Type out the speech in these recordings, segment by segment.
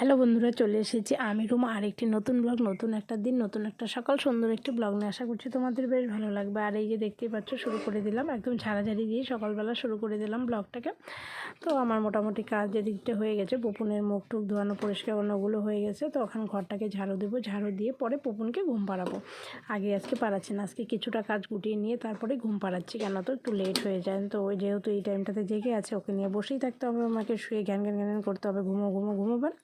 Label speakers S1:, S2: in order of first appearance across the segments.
S1: Hello বন্ধুরা, চলে এসেছি আমি রুমা। আরেকটি নতুন ব্লগ, নতুন একটা দিন, নতুন একটা সকাল, সুন্দর একটি ব্লগ নিয়ে। আশা করছি তোমাদের বেশ ভালো লাগবে। আর এই যে দেখতেই পাচ্ছ, শুরু করে দিলাম, একদম ঝাড়াঝাড়ি দিয়ে সকালবেলা শুরু করে দিলাম ব্লগটাকে। তো আমার মোটামুটি কাজ যেদিকটা হয়ে গেছে। পুপুনের মুখ টুক ধোয়ানো, পরিষ্কার ওগুলো হয়ে গেছে। তো ওখানে ঘরটাকে ঝাড়ু দেবো। ঝাড়ু দিয়ে পরে পুপুনকে ঘুম পাড়াবো। আগে আজকে পাড়াচ্ছি না, আজকে কিছুটা কাজ গুটিয়ে নিয়ে তারপরে ঘুম পাড়াচ্ছি, কেন তো একটু লেট হয়ে যায়। তো ওই যেহেতু এই টাইমটাতে জেগে আছে, ওকে নিয়ে বসেই থাকতে হবে, আমাকে শুয়ে জ্ঞান জ্ঞান জ্ঞান করতে হবে। ঘুমো ঘুমো ঘুমোবার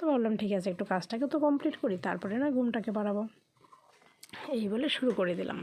S1: তো ভাবলাম, ঠিক আছে, একটু কাজটাকে তো কমপ্লিট করি, তারপরে না ঘুমটাকে বাড়াবো। এই বলে শুরু করে দিলাম।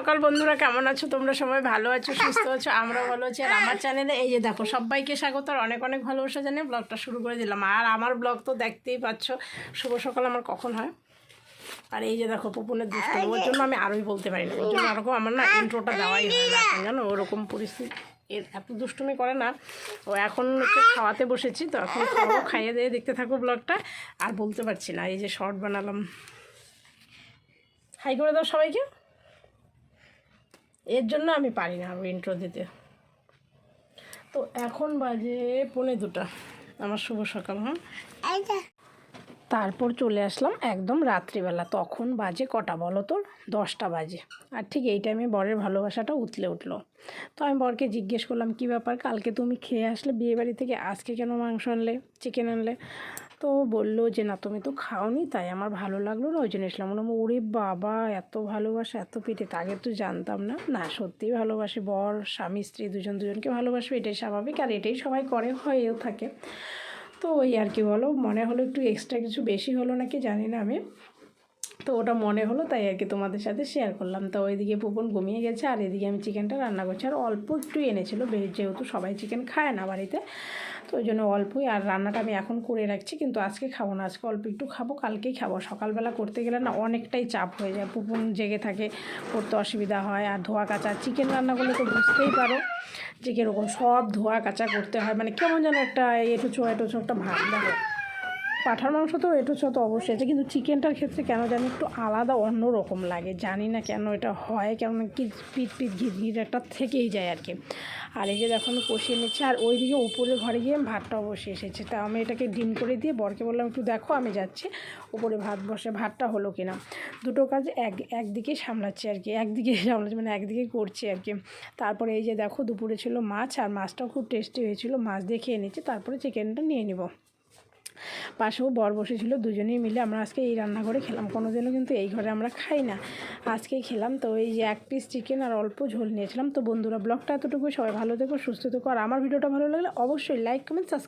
S1: সকাল বন্ধুরা, কেমন আছো? তোমরা সবাই ভালো আছো, সুস্থ আছো? আমরা ভালো আছি। আর আমার চ্যানেলে এই যে দেখো, সবাইকে স্বাগত আর অনেক অনেক ভালোবাসা জানিয়ে ব্লগটা শুরু করে দিলাম। আর আমার ব্লগ তো দেখতেই পাচ্ছ, শুভ সকাল আমার কখন হয়? আর এই যে দেখো, পপুনের দুষ্ট, ওর জন্য আমি আরোই বলতে পারি না। ওর জন্য ওরকম আমার না ইন্ট্রোটা দেওয়াই হয় না জানো, ওরকম পরিস্থিতি। এর এত দুষ্টুমি করে না। ও এখন হচ্ছে খাওয়াতে বসেছি, তো এখন খাওয়াবো খাইয়ে দিয়ে দেখতে থাকো ব্লগটা। আর বলতে পারছি না, এই যে শর্ট বানালাম। হাই করে দাও সবাইকে। এর জন্য আমি পারি না আরও ইন্ট্রো দিতে। তো এখন বাজে পৌনে দুটা। আমার শুভ সকাল হ্যাঁ? তারপর চলে আসলাম একদম রাত্রিবেলা। তখন বাজে কটা বলো তোর দশটা বাজে। আর ঠিক এই টাইমে বরের ভালোবাসাটা উতলে উঠল। তো আমি বরকে জিজ্ঞেস করলাম কী ব্যাপার? কালকে তুমি খেয়ে আসলে বিয়েবাড়ি থেকে আজকে কেন মাংস আনলে? চিকেন আনলে? তো বলল যে, না, তুমি তো খাওনি, তাই আমার ভালো লাগল না। ওই জন্য এসলাম। বললাম, ওরে বাবা, এত ভালোবাসা, এত পেটে তাকে তো জানতাম না। না সত্যিই ভালোবাসে, বর, স্বামী, স্ত্রী, দুজন, দুজনকে ভালোবাসবে, এটাই স্বাভাবিক, আর এটাই সবাই করে, হয়েও থাকে। তো ওই আর কি বলো, মনে হলো একটু এক্সট্রা কিছু বেশি হলো নাকি জানি না আমি। তো ওটা মনে হলো, তাই আর কি তোমাদের সাথে শেয়ার করলাম। তো ওইদিকে পুপন ঘুমিয়ে গেছে, আর এদিকে আমি চিকেনটা রান্না করছি। আর অল্প একটু এনেছিল যেহেতু সবাই চিকেন খায় না বাড়িতে, তো ওই জন্য অল্পই। আর রান্নাটা আমি এখন করে রাখছি, কিন্তু আজকে খাব না, আজকে অল্প একটু খাব, কালকেই খাব। সকালবেলা করতে গেলে না অনেকটাই চাপ হয়ে যায়। পুপন জেগে থাকে করতে অসুবিধা হয়। আর ধোয়া কাচা চিকেন রান্না করলে তো বুঝতেই পারো যে কীরকম সব ধোয়া কাচা করতে হয়। মানে কেমন যেন একটা এটো ছো একটা ভাব দেখো পাঠার মাংস তো এটো তো অবশ্যই। আছে কিন্তু চিকেনটার ক্ষেত্রে কেন জানি একটু আলাদা, অন্য রকম লাগে। জানি না কেন এটা হয় কেমন কি পিট পিট ঘির ঘির একটা থেকেই যায় আর কি। আর এই যে দেখো, আমি কষিয়ে নিচ্ছি। আর ওইদিকে উপরে ঘরে গিয়ে ভাতটাও বসে এসেছে। তা আমি এটাকে ডিম করে দিয়ে বরকে বললাম, একটু দেখো, আমি যাচ্ছি। উপরে ভাত বসে, ভাতটা হলো কিনা। দুটো কাজ এক, একদিকেই সামলাচ্ছি আর কি। একদিকে সামলাচ্ছি মানে একদিকে করছি আর কি। তারপরে এই যে দেখো, দুপুরে ছিল মাছ, আর মাছটাও খুব টেস্টি হয়েছিল। মাছ দিয়ে খেয়ে নিচ্ছি। তারপরে চিকেনটা নিয়ে নিব। পাশেও বর বসেছিল, দুজনেই মিলে আমরা আজকে এই রান্না করে খেলাম। কোনোদিনও কিন্তু এই ঘরে আমরা খাই না। আজকেই খেলাম। তো এই যে এক পিস চিকেন আর অল্প ঝোল নিয়েছিলাম। তো বন্ধুরা, ব্লগটা এতটুকু সবাই ভালো থেকো, সুস্থ থেকো। আর আমার ভিডিওটা ভালো লাগলে অবশ্যই লাইক কমেন্ট সাবস্ক্রাইব